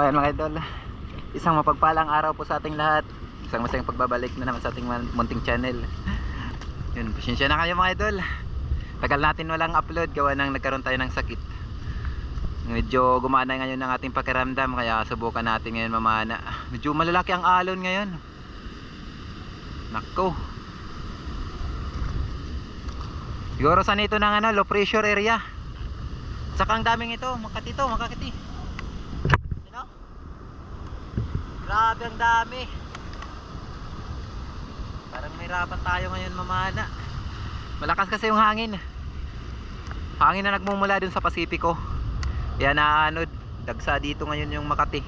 Ayan mga idol. Isang mapagpalang araw po sa ating lahat. Isang masayang pagbabalik na naman sa ating munting channel. Yun, pasensya na kayo mga idol. Tagal natin walang upload Gawa nang nagkaroon tayo ng sakit. Medyo gumana ngayon ang ating pakiramdam Kaya subukan natin ngayon mamana. Medyo malalaki ang alon ngayon. Nako. Siguro sa nito ng ano, low pressure area. Saka ang daming ito, makati to, You know? Grabe ang dami. Parang may rapan tayo ngayon mamana. Malakas kasi yung hangin. Hangin na nagmumula dun sa Pasipiko. Kaya naanod. Dagsa dito ngayon yung Makati.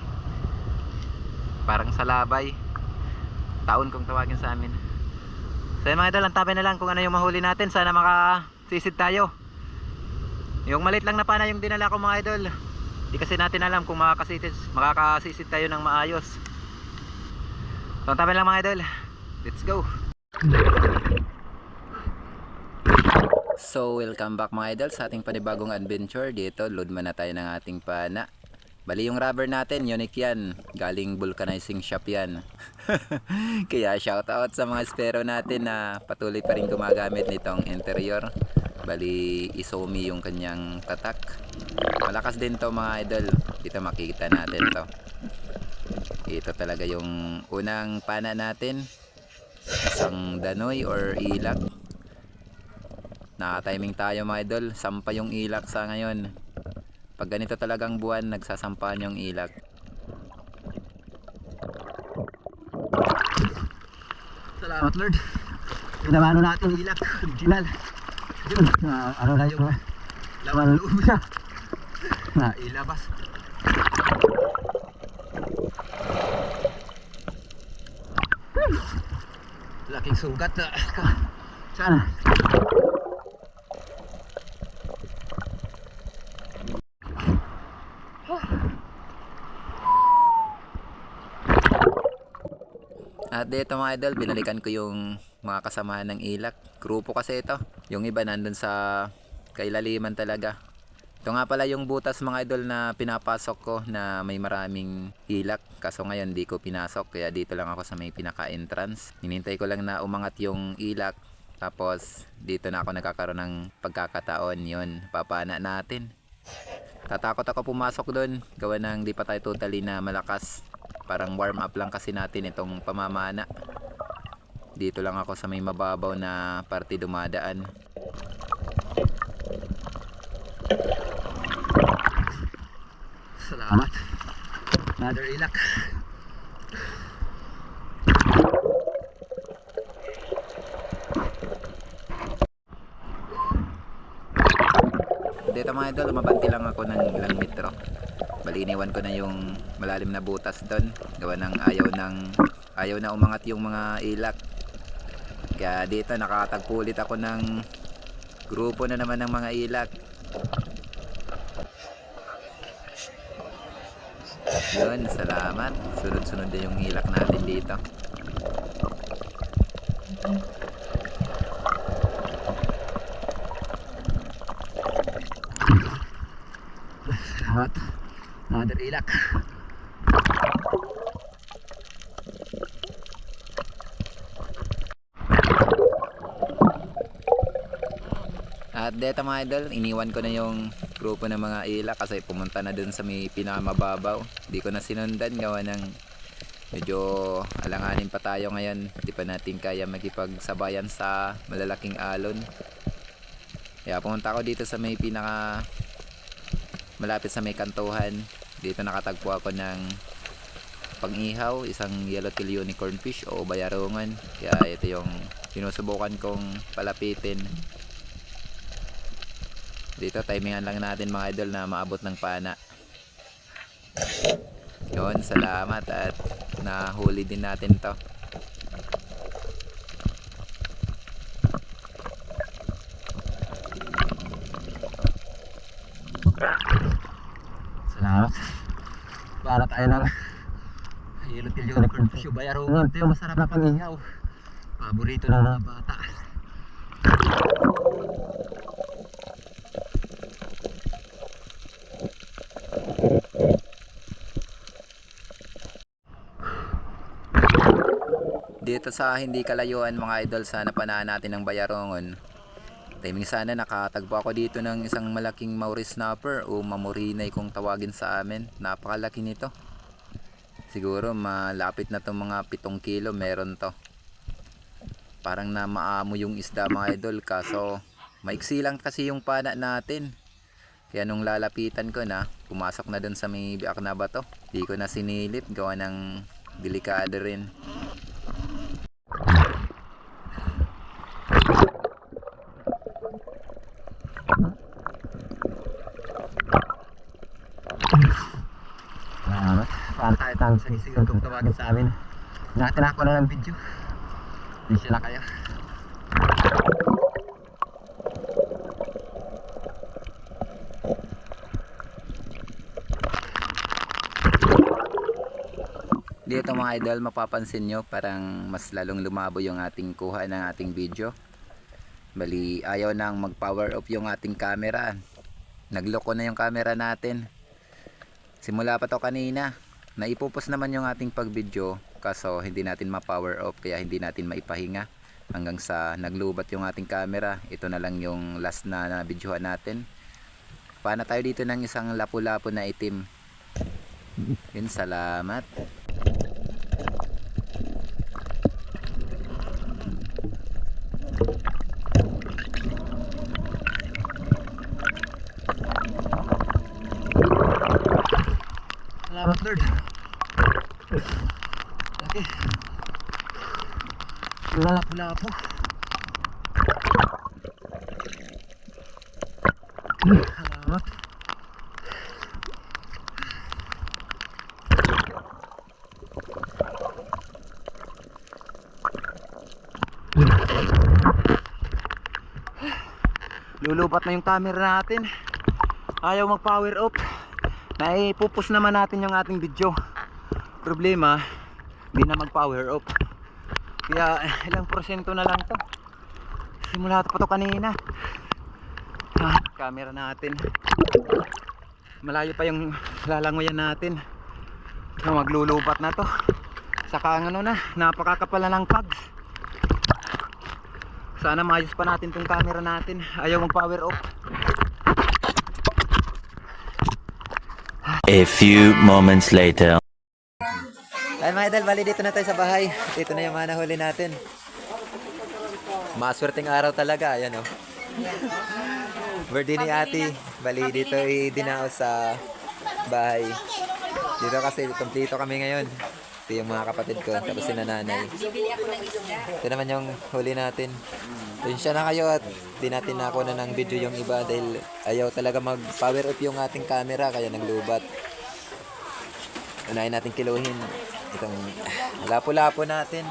Parang sa labay. Taon kung tawagin sa amin. So yun mga idol, antabay na lang kung ano yung mahuli natin. Sana makasisid tayo. Yung malit lang na pana yung dinala ko mga idol. Di kasi natin alam kung makakasisid, makakasisid tayo ng maayos. So, antabay lang mga idol. Let's go. So, welcome back mga idol sa ating panibagong adventure. Dito, load man na tayo ng ating pana. Bali yung rubber natin, unique yan. Galing vulcanizing shop yan. Kaya shout out sa mga espero natin na patuloy pa rin gumagamit nitong interior. Bali, isomi yung kanyang tatak. Malakas din to mga idol. Dito makikita natin to. Ito talaga yung unang pana natin. Isang danoy or ilak. Naka-timing tayo mga idol. Sampa yung ilak sa ngayon. Pag ganito talagang buwan, nagsasampahan yung ilak. Salamat Lord. Pinamano natin yung ilak. Original. Yun, ano na yung laman loob. Na ilabas. Laking sugat. ka- Sana. At dito mga idol, binalikan ko yung mga kasamahan ng ilak. Grupo kasi ito. Yung iba nandun sa kailaliman talaga. Ito nga pala yung butas mga idol na pinapasok ko na may maraming ilak. Kaso ngayon di ko pinasok kaya dito lang ako sa may pinaka-entrance. Hinintay ko lang na umangat yung ilak. Tapos dito na ako nagkakaroon ng pagkakataon yun. Papana natin. Tatakot ako pumasok doon. Gawa ng di pa tayo totally na malakas. Parang warm up lang kasi natin itong pamamana. Dito lang ako sa may mababaw na parte dumadaan. Salamat. Another ilak. Dito mga idol, mabanti lang ako ng ilang metro. Bali iniwan ko na yung malalim na butas doon. Gawa ng ayaw ng ayaw na umangat yung mga ilak. Kaya dito nakatagpo ulit ako ng grupo na naman ng mga ilak. Yun, salamat. Sunod-sunod na yung ilak natin dito. Salamat. Another ilak. At dito mga idol, iniwan ko na yung grupo ng mga ilak kasi pumunta na dun sa may pinakamababaw. Di ko na sinundan gawa ng medyo alanganin pa tayo ngayon. Di pa natin kaya magipagsabayan sa malalaking alon. Kaya pumunta ako dito sa may pinaka malapit sa may kantuhan. Dito nakatagpo ako ng pang-ihaw, isang yellowtail unicorn fish o bayarungan. Kaya ito yung sinusubukan kong palapitin. Dito timingan lang natin mga idol na maabot ng pana. Yun, salamat at nahuli din natin to. Salamat. Para tayo ng Yellowtail Unicorn Fish o Bayarungan. Ito yung masarap na pangihaw. Paborito ng mga bata. Dito sa hindi kalayuan mga idol sa napanaan natin ng Bayarongon. Timing sana nakatagpo ako dito ng isang malaking Maori snapper o mamorinay kung tawagin sa amin. Napakalaki nito. Siguro malapit na to mga 7 kilo meron to. Parang na maamo yung isda mga idol kaso maiksi lang kasi yung pana natin. Kaya nung lalapitan ko na, pumasok na dun sa may biak na bato. Di ko na sinilip, gawa ng delikado rin. Salamat. Paano isigaw kung tawagin sa amin? Natin ako na ng video. Hindi sila kaya. Dito mga idol, mapapansin nyo parang mas lalong lumabo yung ating kuha ng ating video. Bali, ayaw nang mag-power off yung ating camera. Nagloko na yung camera natin. Simula pa to kanina. Naipupos naman yung ating pag-video kaso hindi natin ma-power off kaya hindi natin maipahinga hanggang sa naglubat yung ating camera. Ito na lang yung last na na videohan natin. Paano tayo dito ng isang lapu-lapu na itim. Yun, salamat. Salamat Lord. Okay. Lalapo-lapo. Salamat. Lulubat na yung camera natin. Ayaw mag power off. Naipupus naman natin yung ating video. Problema, hindi na mag power off. Kaya eh, ilang porsyento na lang to. Simula pa to kanina. Ah, camera natin. Malayo pa yung lalangoyan natin. So, maglulubat na to. Saka ano na, napakakapala ng pags. Sana maayos pa natin tong camera natin. Ayaw mag power off. A few moments later. Ay mga idol, bali dito na tayo sa bahay. Dito na yung mga nahuli natin. Maswerteng araw talaga, ayan oh. Birthday ni ate, bali dito i-dinao sa bahay. Dito kasi kompleto kami ngayon. Ito yung mga kapatid ko, tapos si nanay. Ito naman yung huli natin. Tensya na kayo at di natin nakuha na ng video yung iba dahil ayaw talaga mag power up yung ating camera kaya naglubat. Unahin natin kiluhin itong lapo-lapo natin.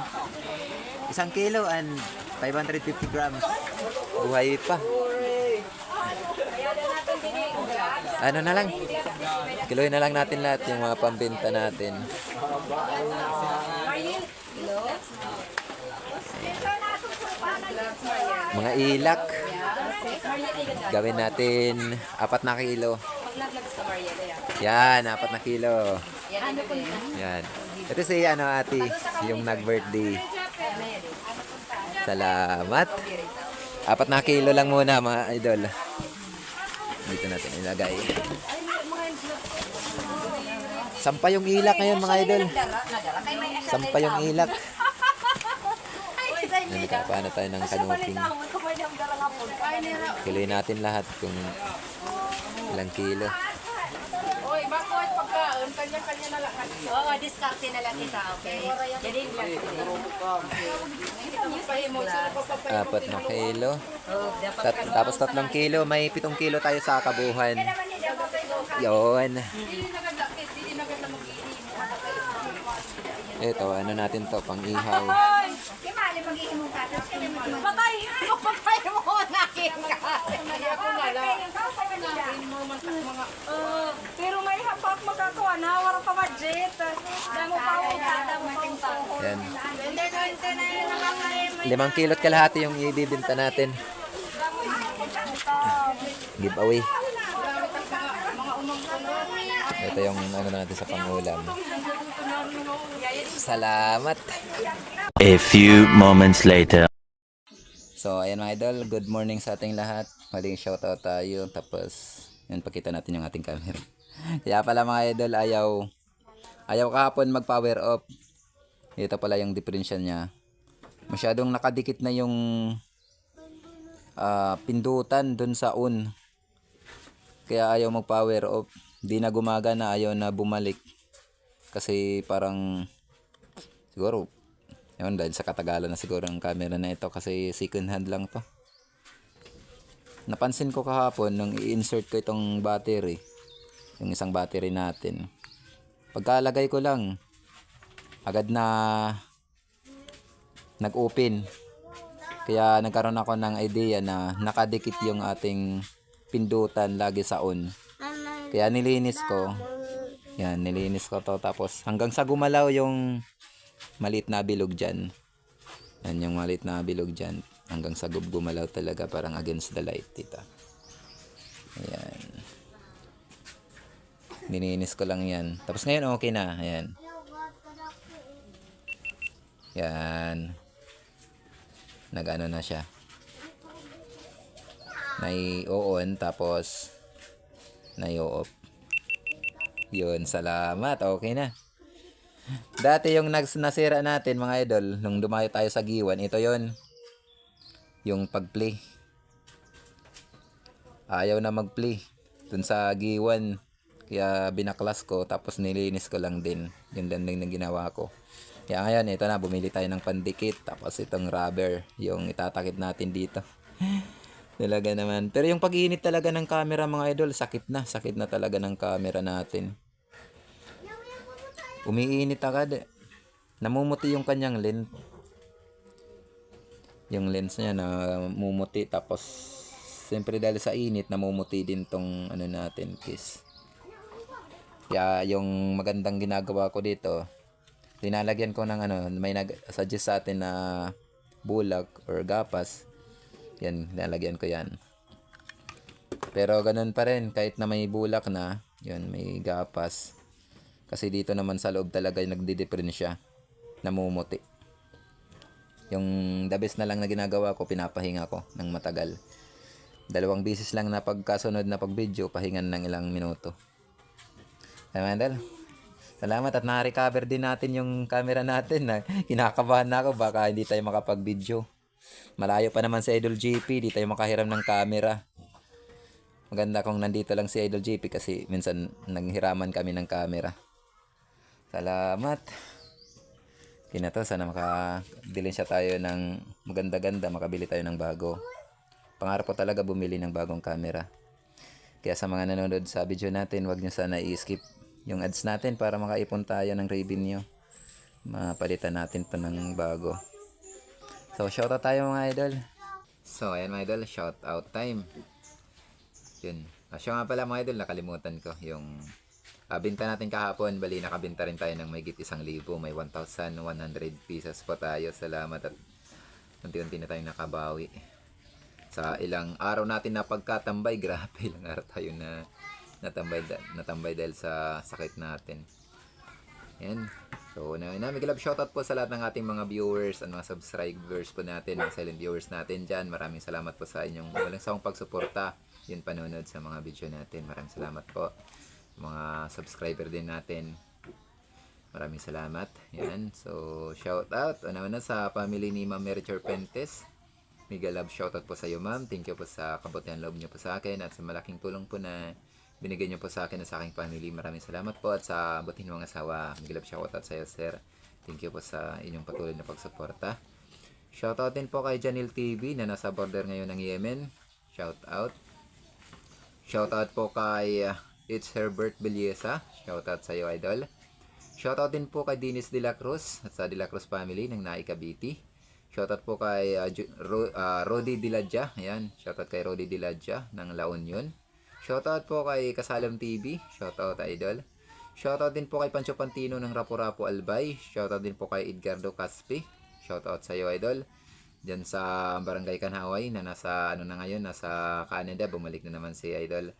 Isang kilo and 550 grams. Buhay pa. Ano na lang? Kiluhin na lang natin lahat yung mga pambenta natin. Mga ilak. Gawin natin apat na kilo. Yan, apat na kilo. Yan. Ito si ano ate, yung nag-birthday. Salamat. Apat na kilo lang muna mga idol. Dito natin ilagay. Sampa yung ilak ngayon mga idol. Sampa yung ilak. Nandito paano tayo ng kanuting. Kiloy natin lahat kung ilang kilo. Kanya-kanya na lang. Oo, diskarte na lang kita, okay? Jadi? Apat na kilo. Oh, dapat Tat- tapos tatlong kilo, may pitong kilo tayo sa kabuhan. Yon. Ito, ano natin to, pang ihaw. Patay! Patay mo na Ako na lang. Oh, pero may hapak magkakawa na, wala pa budget. Damo pa ako, damo pa ako. Yan. Limang kilot kalahati yung ibibinta natin. Giveaway. Ito yung ano natin sa pangulam. Salamat. A few moments later. So, ayan mga idol, good morning sa ating lahat. Maling shoutout tayo. Tapos, yun, pakita natin yung ating camera. Kaya pala mga idol, ayaw, ayaw kahapon mag-power off. Ito pala yung differential niya. Masyadong nakadikit na yung ah, pindutan dun sa on. Kaya ayaw mag-power off. Di na gumagana, ayaw na bumalik. Kasi parang, siguro, yun, dahil sa katagalan na siguro ng camera na ito kasi second hand lang to. Napansin ko kahapon nung i-insert ko itong battery, yung isang battery natin. Pagkalagay ko lang, agad na nag-open. Kaya nagkaroon ako ng idea na nakadikit yung ating pindutan lagi sa on. Kaya nilinis ko. Yan, nilinis ko to. Tapos hanggang sa gumalaw yung maliit na bilog dyan. Yan yung maliit na bilog dyan. Hanggang sa gub- gumalaw talaga parang against the light dito. Ayan. Nininis ko lang yan. Tapos ngayon okay na. Ayan. Yan. Nag-ano na siya. Nai-on tapos nai-off. Yun, salamat. Okay na. Dati yung nags nasira natin mga idol, nung dumayo tayo sa Giwan, ito yon Yung pag-play. Ayaw na mag-play. Dun sa Giwan, kaya binaklas ko, tapos nilinis ko lang din. Yun lang din ang ginawa ko. Kaya ngayon, ito na, bumili tayo ng pandikit, tapos itong rubber, yung itatakip natin dito. talaga naman. Pero yung pag-iinit talaga ng camera mga idol, sakit na. Sakit na talaga ng camera natin. Umiinit agad. Namumuti yung kanyang lens. Yung lens niya na mumuti tapos siyempre dahil sa init namumuti din tong ano natin kiss. Kaya yung magandang ginagawa ko dito, linalagyan ko ng ano, may nag-suggest sa atin na bulak or gapas. Yan, linalagyan ko yan. Pero ganun pa rin, kahit na may bulak na, yun, may gapas. Kasi dito naman sa loob talaga yung nagdidiferensya. Namumuti. Yung the best na lang na ginagawa ko, pinapahinga ko ng matagal. Dalawang bisis lang na pagkasunod na pag-video, pahingan ng ilang minuto. Ay, Mandel. Salamat at na-recover din natin yung camera natin na kinakabahan na ako baka hindi tayo makapag-video. Malayo pa naman si Idol GP, di tayo makahiram ng camera. Maganda kung nandito lang si Idol GP kasi minsan nanghiraman kami ng camera. Salamat. Kina to, sana makadilin siya tayo ng maganda-ganda, makabili tayo ng bago. Pangarap ko talaga bumili ng bagong camera. Kaya sa mga nanonood sa video natin, wag nyo sana i-skip yung ads natin para makaipon tayo ng revenue. Mapalitan natin pa ng bago. So, shoutout tayo mga idol. So, ayan mga idol, shoutout time. Yun. Siya nga pala mga idol, nakalimutan ko. Yung ah, binta natin kahapon, bali nakabinta rin tayo ng may git isang libo. May 1,100 pieces pa tayo. Salamat at unti-unti na tayo nakabawi. Sa ilang araw natin na pagkatambay, grabe ilang araw tayo na natambay, natambay dahil sa sakit natin. Yan. So, na namin love shoutout po sa lahat ng ating mga viewers and mga subscribers po natin, mga silent viewers natin dyan. Maraming salamat po sa inyong walang sawang pagsuporta. Yun panonood sa mga video natin. Maraming salamat po. Mga subscriber din natin. Maraming salamat. Yan. So, shout out. Ano na sa family ni Ma'am Mary Pentes. Mega love shoutout po sa iyo, ma'am. Thank you po sa kabutihan loob niyo po sa akin at sa malaking tulong po na binigay niyo po sa akin at sa aking family. Maraming salamat po at sa butin mga asawa. Mega love shoutout sa iyo, sir. Thank you po sa inyong patuloy na pagsuporta. Shoutout din po kay Janil TV na nasa border ngayon ng Yemen. Shoutout. Shoutout po kay uh, It's Herbert Beliesa. Shoutout sa iyo, idol. Shoutout din po kay Dennis De La Cruz at sa De La Cruz family ng Nai Cavite. Shoutout po kay uh, Ju- Ro- uh, Rodi Diladja. Ayan, shoutout kay Rodi Diladja ng La Union. Shoutout po kay Kasalam TV. Shoutout idol. Shoutout din po kay Pancho Pantino ng Rapo Rapo Albay. Shoutout din po kay Edgardo Caspi. Shoutout sa iyo idol. Diyan sa Barangay Kanhaway na nasa ano na ngayon, nasa Canada, bumalik na naman si Idol.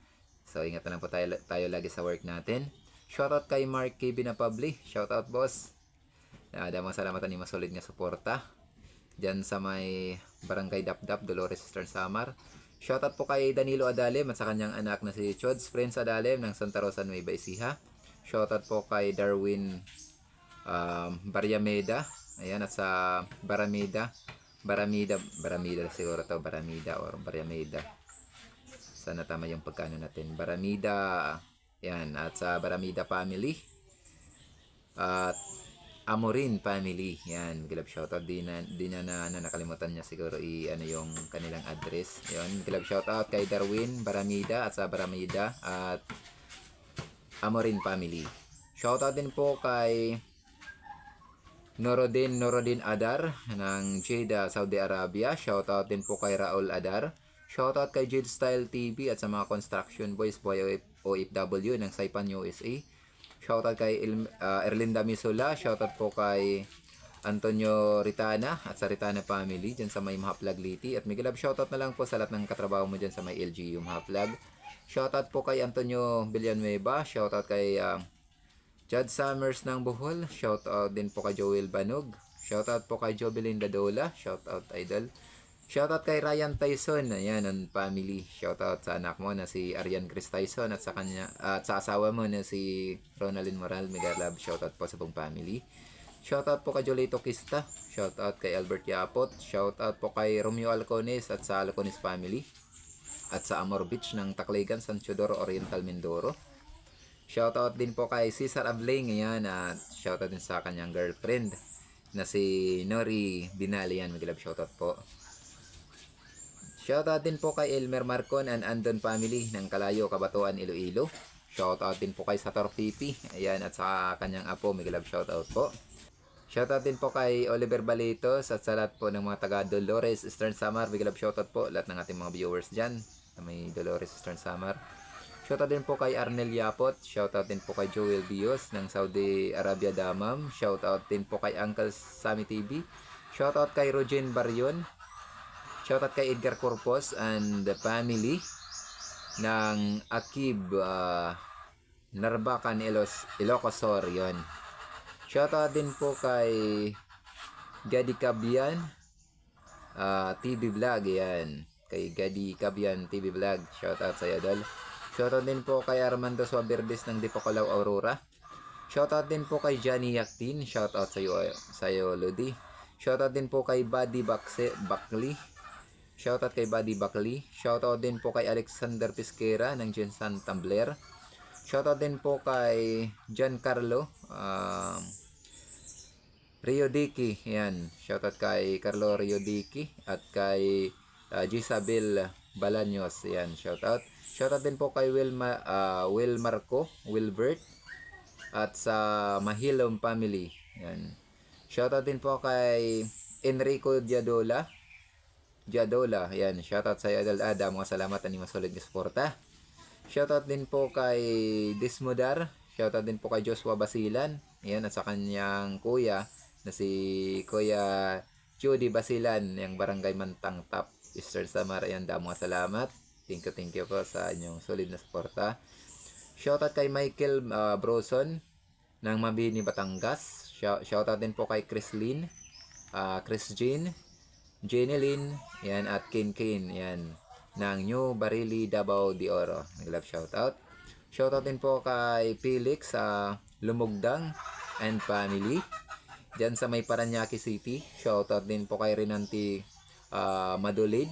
So ingat na lang po tayo, tayo lagi sa work natin. Shoutout kay Mark KB na Pabli. Shoutout boss. Uh, damang salamat ni masolid nga suporta. Diyan sa may Barangay Dapdap, Dolores Eastern Samar. Shoutout po kay Danilo Adalem at sa kanyang anak na si Chods Prince Adalem ng Santa Rosa Nueva Ecija. Shoutout po kay Darwin um, Baryameda. Ayan, at sa Baramida. Baramida, Baramida siguro to, Baramida or Baryameda. Sana tama yung pagkano natin. Baramida, yan, at sa Baramida family. At Amorin family. Yan, Glove shoutout. Di na, di na, na, na nakalimutan niya siguro i ano yung kanilang address. Yan, Glove shoutout kay Darwin Baramida at sa Baramida at Amorin family. Shoutout din po kay Norodin Norodin Adar ng Jeddah, Saudi Arabia. Shoutout din po kay Raul Adar. Shoutout kay Jade Style TV at sa mga construction boys boy OFW ng Saipan USA. Shoutout kay Il- uh, Erlinda Misula. Shoutout po kay Antonio Ritana at sa Ritana family dyan sa may Mahaplag Liti. At Miguel Love, shoutout na lang po sa lahat ng katrabaho mo dyan sa may LGU Mahaplag. Shoutout po kay Antonio Villanueva. Shoutout kay uh, Chad Summers ng Bohol. Shoutout din po kay Joel Banog. Shoutout po kay Jobelinda Dola. Shoutout idol. Shoutout kay Ryan Tyson. Ayan, ang family. Shoutout sa anak mo na si Arian Chris Tyson at sa kanya at sa asawa mo na si Ronaldin Moral. Mega love. Shoutout po sa buong family. Shoutout po kay Jolito Kista. Shoutout kay Albert Yapot. Shoutout po kay Romeo Alcones at sa Alcones family. At sa Amor Beach ng Taclegan, San Teodoro Oriental, Mindoro. Shoutout din po kay Cesar Abling. Ayan, at shoutout din sa kanyang girlfriend na si Nori Binali. Yan, mag shoutout po. Shoutout din po kay Elmer Marcon and Andon family ng Kalayo, Kabatuan, Iloilo. Shoutout din po kay Sator Pipi. Ayan, at sa kanyang apo, may love shoutout po. Shoutout din po kay Oliver Balitos at sa lahat po ng mga taga Dolores, Eastern Samar. Big love shoutout po lahat ng ating mga viewers dyan na may Dolores, Eastern Samar. Shoutout din po kay Arnel Yapot. Shoutout din po kay Joel Bios ng Saudi Arabia Damam. Shoutout din po kay Uncle Sammy TV. Shoutout kay Rogen Baryon. Shoutout kay Edgar Corpos and the family ng Akib uh, Narbacan Ilos, Ilocosor yon. Shoutout din po kay Gadi Kabian ah, TV Vlog yan. Kay Gadi Kabian TV Vlog. Shoutout sa iyo. Shoutout din po kay Armando Suaberdes ng Dipakalaw Aurora. Shoutout din po kay Johnny Yaktin. Shoutout sa iyo, sa iyo Lodi. Shoutout din po kay Buddy Bakse, Bakli. Shoutout kay Buddy Bakli. Shoutout din po kay Alexander Pisquera ng Jensan Tumbler. Shoutout din po kay Giancarlo um, Rio Dicky. Yan. Shoutout kay Carlo Rio Dicky at kay uh, Gisabel Balaños. Yan. Shoutout. Shoutout din po kay Will, Ma- ah, Will Marco, Wilbert at sa Mahilom family. Yan. Shoutout din po kay Enrico Diadola. Diadola. Yan. Shoutout sa Idol Adam. Mga salamat ani masulid nga suporta. Shoutout din po kay Dismodar. Shoutout din po kay Joshua Basilan. Yan. At sa kanyang kuya na si Kuya Judy Basilan. Yung barangay Mantang Top. Eastern Samar. Yan. Damo mga salamat. Thank you, thank you po sa inyong solid na suporta. Shoutout kay Michael uh, Broson ng Mabini, Batangas. Shout- Shoutout din po kay Chris Lynn, uh, Chris Jean, Jenny Lynn, yan, at Kin Kin, yan, ng New Barili, Davao de Oro. Nag-love shoutout. Shoutout din po kay Felix sa Lumugdang and family. Diyan sa may Paranaque City. Shoutout din po kay Renanti uh, Madulid.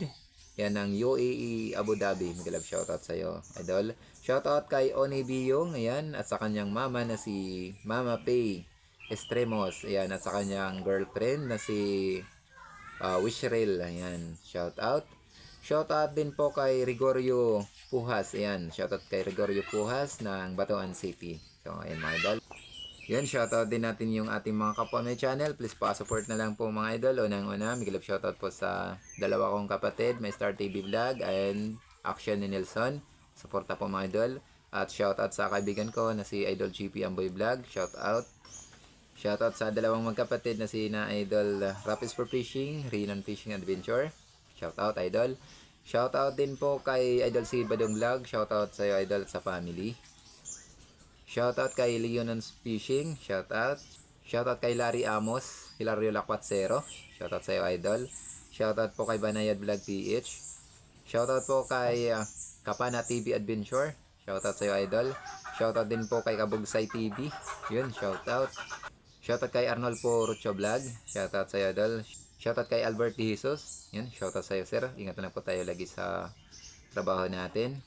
Yan ng UAE Abu Dhabi. Mag-love shoutout sa iyo, idol. Shoutout kay Oni Biyong, ayan, at sa kanyang mama na si Mama Pay Estremos, ayan, at sa kanyang girlfriend na si uh, Wishrel, ayan, shoutout. Shoutout din po kay Rigorio Pujas, ayan, shoutout kay Rigorio Pujas ng Batuan City. So, ayan mga idol. Yan, shoutout din natin yung ating mga kapwa may channel. Please pa-support na lang po mga idol. Unang-una, Miguel shoutout po sa dalawa kong kapatid, may Star TV Vlog and Action ni Nelson. Suporta po mga idol. At shoutout sa kaibigan ko na si Idol GP Amboy Vlog. Shoutout. Shoutout sa dalawang magkapatid na si na Idol Rapids for Fishing, Rinan Fishing Adventure. Shoutout Idol. Shoutout din po kay Idol si Badong Vlog. Shoutout sa iyo Idol sa family. Shoutout kay Leonons Fishing. Shoutout. Shoutout kay Larry Amos. Hilario Lacuatsero. Shoutout sa'yo, idol. Shoutout po kay Banayad Vlog PH. Shoutout po kay ah, Kapana TV Adventure. Shoutout sa'yo, idol. Shoutout din po kay Kabugsay TV. Yun, shoutout. Shoutout kay Arnold po Rucho Vlog. Shoutout sa'yo, idol. Shoutout kay Albert De Jesus. Yun, shoutout sa'yo, sir. Ingat na po tayo lagi sa trabaho natin.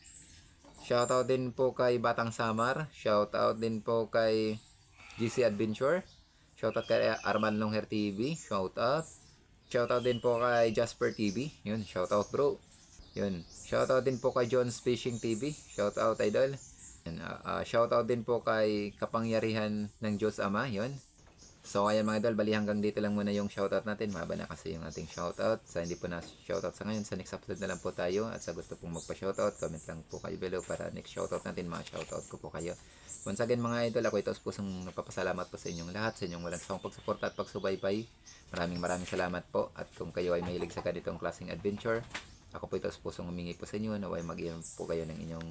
Shoutout din po kay Batang Samar. Shoutout din po kay GC Adventure. Shoutout kay Arman Longhair TV. Shoutout. Shoutout din po kay Jasper TV. Yun, shoutout bro. Yun. Shoutout din po kay John's Fishing TV. Shoutout idol. Yun, ah, ah, shoutout din po kay Kapangyarihan ng Diyos Ama. Yun. So ayan mga idol, bali hanggang dito lang muna yung shoutout natin. Mahaba na kasi yung ating shoutout. Sa hindi po na shoutout sa ngayon, sa next upload na lang po tayo. At sa gusto pong magpa-shoutout, comment lang po kayo below para next shoutout natin, mga shoutout ko po kayo. Once again mga idol, ako ito pusong nagpapasalamat po sa inyong lahat, sa inyong walang sawang pagsuporta at pagsubaybay. Maraming maraming salamat po. At kung kayo ay mahilig sa ganitong klaseng adventure, ako po ito pusong humingi po sa inyo na ay mag po kayo ng inyong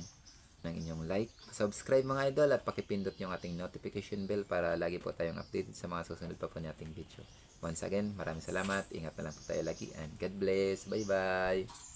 ng inyong like, subscribe mga idol at pakipindot yung ating notification bell para lagi po tayong updated sa mga susunod pa po nating video. Once again, maraming salamat. Ingat na lang po tayo lagi and God bless. Bye-bye.